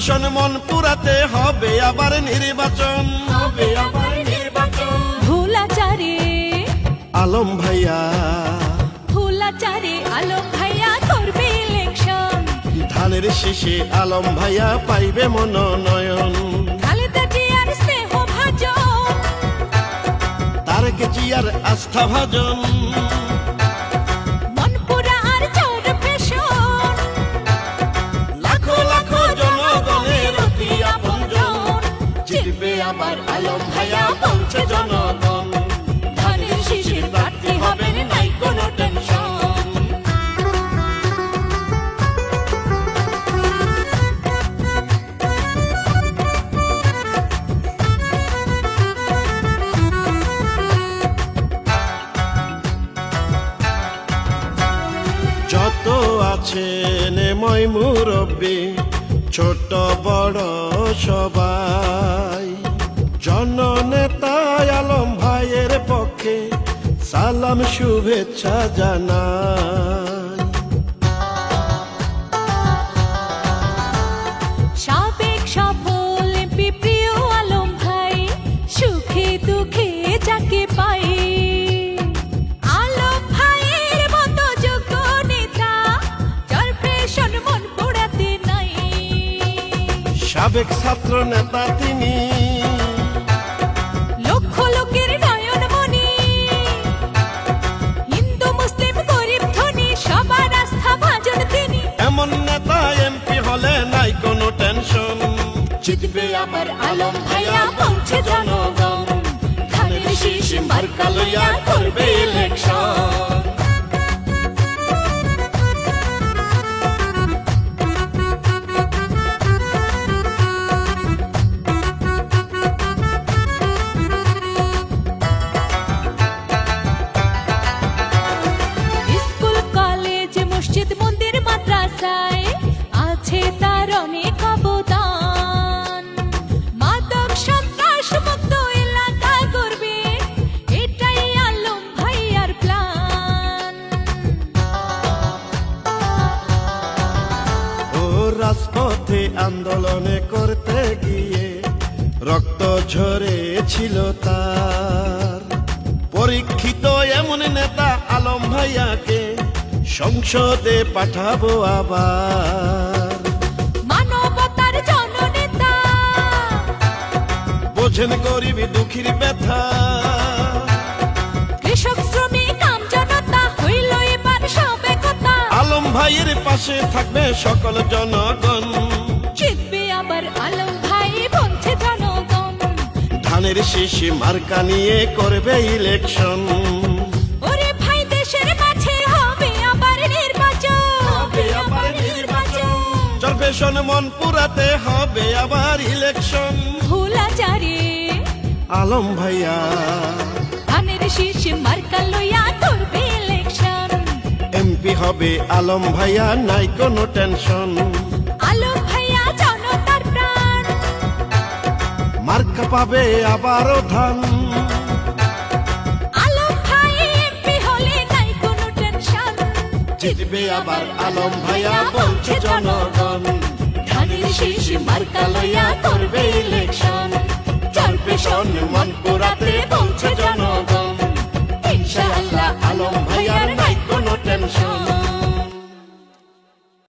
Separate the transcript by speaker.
Speaker 1: চরপেশন মন পুরাতে হবে আবার নির্বাচন।
Speaker 2: হবে আবার নির্বাচন। ভুলাচারে
Speaker 1: আলম ভাইয়া।
Speaker 2: ভুলাচারে আলম ভাইয়া করবে ইলেকশন
Speaker 1: ধানের শীষে আলম ভাইয়া পাইবে মনোনয়ন। তারেক জিয়ার আস্থা ভাজন। আছেন মই মুরব্বী ছোট বড় সবাই। জননেতা আলম ভাইয়ের পক্ষে সালাম শুভেচ্ছা জানাই।
Speaker 2: সাবেক
Speaker 1: ছাত্র নেতা তিনি।
Speaker 2: লক্ষ লোকের নয়ন মনি হিন্দু মুসলিম গরিব ধনী সবার আস্থা ভাজন তিনি।
Speaker 1: এমন নেতা এমপি হলে নাই কোনো টেনশন।
Speaker 2: জিতবে আবার আলম ভাইয়া পৌঁছে জনগণ। ধানের শীষ মার্কা লইয়া করবে আছে তার অনেক অবদান। মাদক সন্ত্রাস মুক্ত এলাকা করবে এটাই আলম ভাইয়ার প্ল্যান।
Speaker 1: ও রাজপথে আন্দোলনে করতে গিয়ে রক্ত ঝরেছিল তার। পরীক্ষিত এমন নেতা আলম ভাইয়াকে সংসদে পাঠাবো আবার।
Speaker 2: মানবতার জননেতা।
Speaker 1: বোঝেন গরিব দুঃখীর ব্যথা।
Speaker 2: কৃষক শ্রমিক আম জনতা হইল এবার সবে কথা
Speaker 1: আলম ভাইয়ের পাশে থাকবে সকল জনগণ।
Speaker 2: জিতবে আবার আলম ভাই বলছে জনগণ।
Speaker 1: ধানের শিশি মার্কা নিয়ে করবে ইলেকশন। চরপেশন মন পুরাতে হবে আবার ইলেকশন।
Speaker 2: ভুলাচারে।
Speaker 1: আলম ভাইয়া।
Speaker 2: ধানের শীষ মার্কা লইয়া করবে ইলেকশন।
Speaker 1: এমপি হবে আলম ভাইয়া নাই কোনো টেনশন।
Speaker 2: আলম ভাইয়া জনতার প্রাণ।
Speaker 1: মার্কা পাবে আবারও ধান।
Speaker 2: আলম ভাই এমপি হলে নাই কোনো টেনশন।
Speaker 1: জিতবে আবার আলম ভাইয়া বলছে জনগণ।
Speaker 2: শীষ মার্কা লইয়া করবে ইলেকশন চরপেশন মন পুরাতে পৌঁছে জনগণ ইনশাআল্লাহ